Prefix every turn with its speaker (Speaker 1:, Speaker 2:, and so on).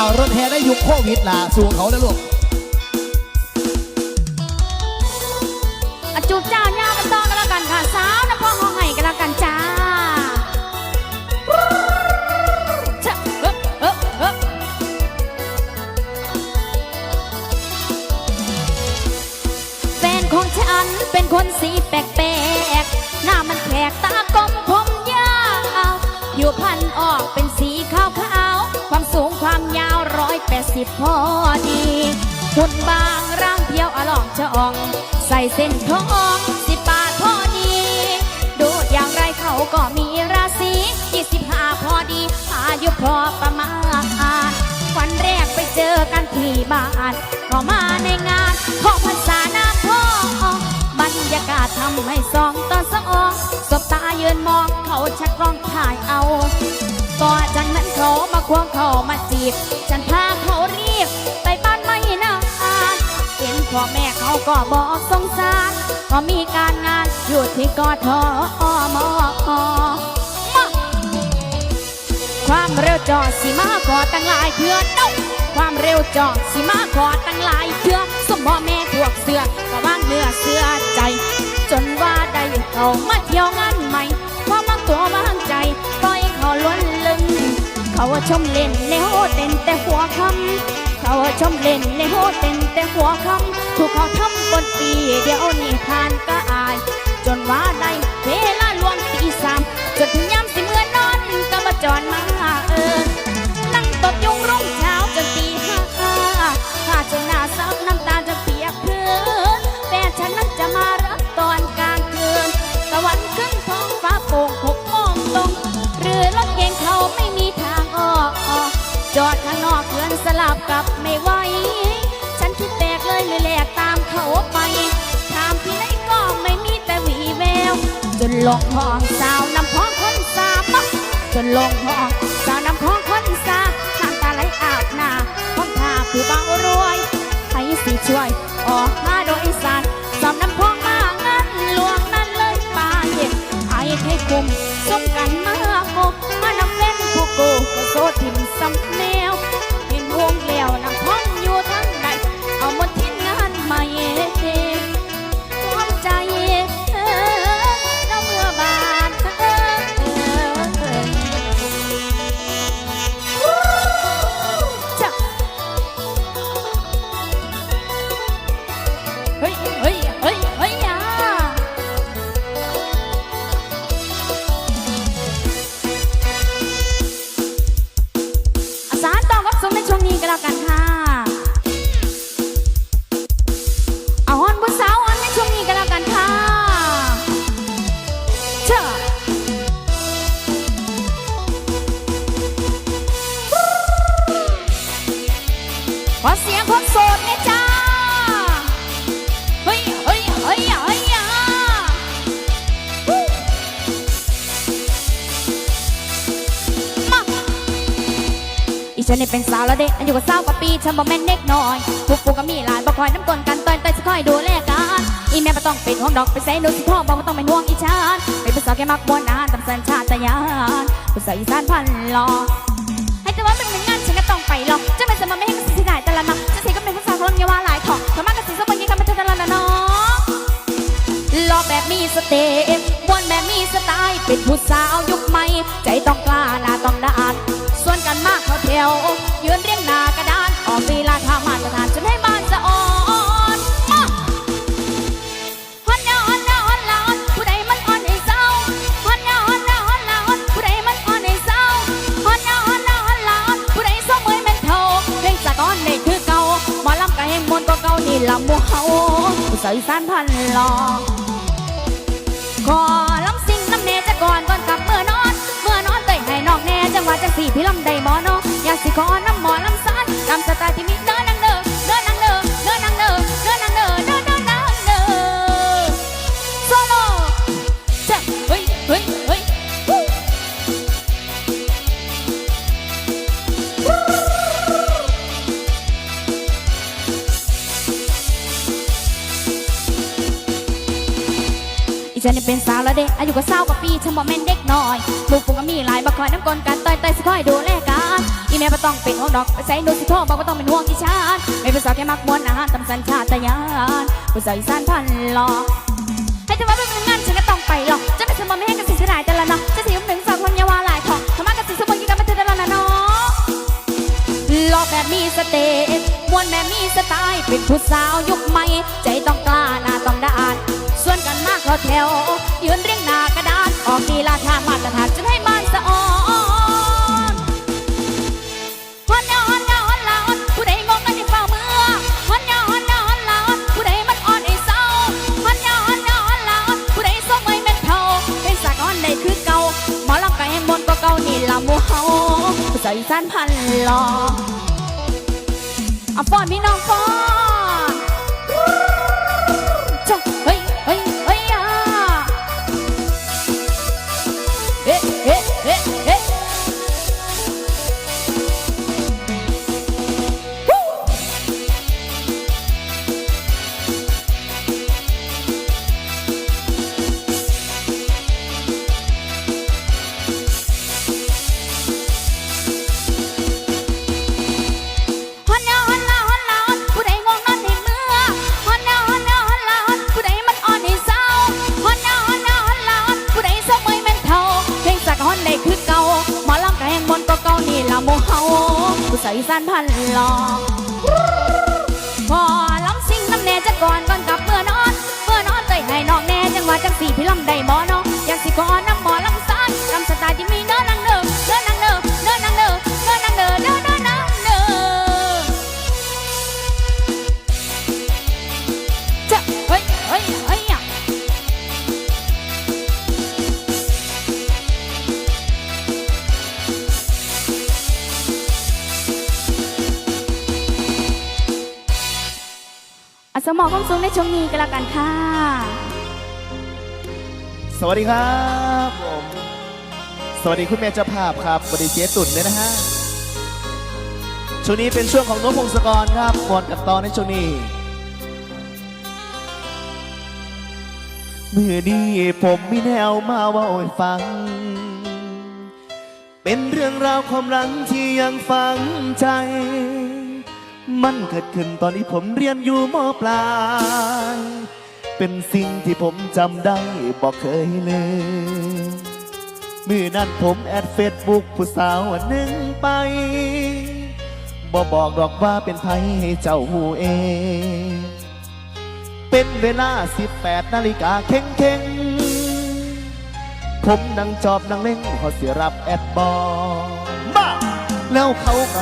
Speaker 1: าวรถแห่ได้ยุคโควิดล่ะสู่เขานะลูก
Speaker 2: อะจูบเจ้าเนี่ย แปดสิบพอดีหุ่นบางร่างเพียวอลองจะอ่อง ใส่เส้นทองสิบบาทพอดี ดูอย่างไรเขาก็มีราศียี่สิบห้าพอดี อายุพอประมาณ วันแรกไปเจอกันที่บ้านก็มาในงานของพรรษาหน้าพ่อบรรยากาศทำให้สองต่อสองสบตาเยืนมองเขาชักกล้องถ่ายเอา ต่อจากนั้นเขามาควงเขามาจีบ ฉันพาเขารีบ ไปบ้านไม่นานเห็นพ่อแม่เขาก็บอกสงสารก็มีการงานอยู่ที่กทมมาความเร็วจอดสิมาขอตั้งหลายเพื่อนเอ้าความเร็วจอดสิมาขอตั้งหลายเพื่อนสมพ่อแม่พวกเสือก็วางเนื้อเสือใจ จนว่าได้เขามาเที่ยวงาน เขาว่าชมเล่นในโฮเต้นแต่หัวคำเขาว่าชมเล่นในโฮเต้นแต่หัวคำถูกเขาทำบนปีเดี๋ยวนี้ผ่านก็อาย จนว่าได้เวลาลวงตีสามจนถึงยามสิเมื่อนอนก็มาจอนมา อดข้างนอกเพื่อนสลับกับไม่ไหว ฉันคิดแตกเลยเลยแหลกตามเขาไป ถามที่ไหนก็ไม่มีแต่หวีแวว จนลงห้องสาวน้ำพองคนสาบจนลงห้องสาวน้ำ ขอเสียงคนโสดนี่ยจ้าเฮ้ยเฮ้ยเฮ้ยเฮ้ยอะมาอีฉันนี่เป็นสาวแล้วเด็กอายุก็สาวกว่าปีฉันบ่แม่นเด็กน้อยพวกกูก็มีหลายบ่คอยน้ำกลนกันเต้นเต้นจะคอยดูแลกันอีแม่บ่ต้องเป็นห่วงดอกไปใส่ดูสิพ่อบอกว่ต้องเป็นห่วงอีฉันเป็นภาษาวแกมักบวนนานตามสัญชาตญาณภาษาวอีสานพันหลอ เต็ปมวนแบบมีสไตล์เป็นผู้สาวยุคใหม่ ใจต้องกล้าหน้าต้องดานส่วนกันมากเขาแถวยืนเรียงหน้ากระดานออกลีลาท่ามาตรฐานจนให้บ้านสะอ่อนฮอนนาฮอนนาฮอนลาฮอนผู้ใดมันอ่อนให้เศร้าฮอนนาฮอนนาฮอนลาฮอนผู้ใดมันอ่อนให้เศร้าฮอนนาฮอนนาฮอนลาฮอนผู้ใดสมมือเป็นเท่าเพลงสะก้อนได้คือเก่าหมอลำก็แห่งมวนก็เก่านี่ลำมัวเฮาผู้สาวอีสานพันหลอขอ ลำสิ่งลำเนจะก่อนก่อนกลับเมื่อนอน เมื่อนอนเตยให้นอกแน่จังหวะจังสี่พี่ลำได้บ่เนาะอยากสิขอน อีฉันนี่เป็นสาวแล้วเด็กอายุก็เศร้ากว่าปีฉันบอกแม่นเด็กน้อยหมูปุงก็มีหลายบักคอยน้ำกลกันต่อยต่อยสิคอยดูแลกันอีแม่บ่ต้องเป็นห่วงดอกไปใส่ดูสิโทรบอกว่าต้องเป็นห่วงที่ฉันไม่เป็นสาวแค่มักมวนอาหารตำสัญชาตญาณผู้สาวอีสานพันหลอกให้จะว่าเป็นงานฉันก็ต้องไปหรอกจะไม่สมบูรณ์ไม่ให้กันสิเสียดายแต่ละเนาะจะสิยุ่งหนึ่งสองคนอยาวาหลายทองทำมากันสิสมบูรณ์กี่กันไม่เธอได้ล้วนะเนาะหลอกแบบมีสเตจมวนแบบมีสไตล์เป็นผู้สาวยุคใหม่ใจต้องกล้าหน้าต้องได้ กันมากเขาแถว ยืนเรียงหน้ากระดาน ออกดีลาทามาตรฐานจนให้บ้านสะออนฮอนยาฮอนยาฮอนลาฮอนผู้ใดงงกันในฝ้ามือฮอนยาฮอนยาฮอนลาฮอนผู้ใดมันอ่อนไอ้เศร้าฮอนยาฮอนยาฮอนลาฮอนผู้ใดส่งไม่เป็นเท่าเป็นสากอ่อนได้คือเก่าหมอลำก็แห่งบนก็เก่านี่ละหมูเฮาผู้สาวอีสานพันหล่อเอาฟอนพี่น้องฟอน ใส่สานพันหลอกพอล้อมซิงน้ำแน่จะก่อนก่อนกลับเมื่อนอนเมื่อนอนใจให้น้องแน่จังว่าจังสี่พี่ลำได้บ่อนาะอยากสิขอนน้ำหมอลำซานลำสไตล์ที่มีเนื้อนังเด้อเนื้อ สมองความสูงในช่วงนี้ก็แล้วกันค่ะ
Speaker 1: สวัสดีครับผมสวัสดีคุณแม่เจ้าภาพครับสวัสดีเจ๊ตุ่นด้วยนะฮะช่วงนี้เป็นช่วงของนพพงศกรครับบอลกับตอนในช่วงนี้มื่อนี้ผมมีแนวมาว่าให้ฟัง เป็นเรื่องราวความรักที่ยังฝังใจ มันเกิดขึ้นตอนที่ผมเรียนอยู่มปลาย เป็นสิ่งที่ผมจำได้บอกเคยลืมมือนั้นผมแอดเฟซบุ๊กผู้สาวอันหนึ่งไปบอบอกดอกว่าเป็นไผให้เจ้าหูเอง เป็นเวลา 18 นาฬิกาเข่งเข่งๆผมนั่งจอบนั่งเล่งขอเสียรับแอดบอบ้าแล้วเขาก็